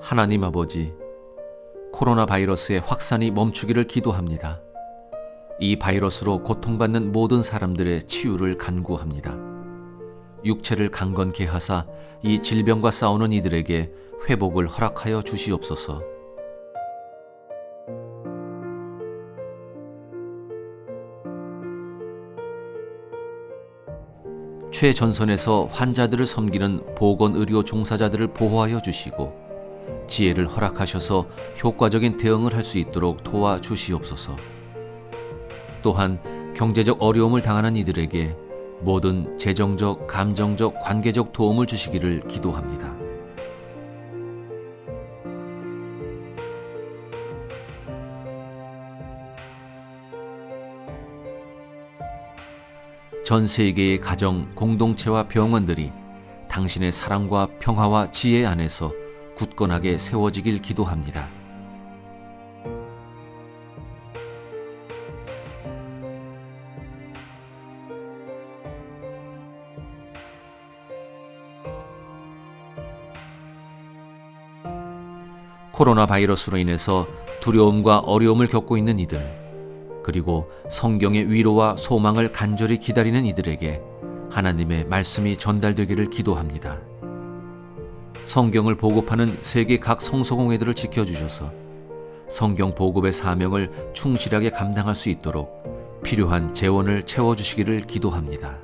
하나님 아버지, 코로나 바이러스의 확산이 멈추기를 기도합니다. 이 바이러스로 고통받는 모든 사람들의 치유를 간구합니다. 육체를 강건케 하사 이 질병과 싸우는 이들에게 회복을 허락하여 주시옵소서. 최전선에서 환자들을 섬기는 보건의료 종사자들을 보호하여 주시고 지혜를 허락하셔서 효과적인 대응을 할 수 있도록 도와주시옵소서. 또한 경제적 어려움을 당하는 이들에게 모든 재정적, 감정적, 관계적 도움을 주시기를 기도합니다. 전 세계의 가정, 공동체와 병원들이 당신의 사랑과 평화와 지혜 안에서 굳건하게 세워지길 기도합니다. 코로나 바이러스로 인해서 두려움과 어려움을 겪고 있는 이들, 그리고 성경의 위로와 소망을 간절히 기다리는 이들에게 하나님의 말씀이 전달되기를 기도합니다. 성경을 보급하는 세계 각 성소공회들을 지켜주셔서 성경 보급의 사명을 충실하게 감당할 수 있도록 필요한 재원을 채워주시기를 기도합니다.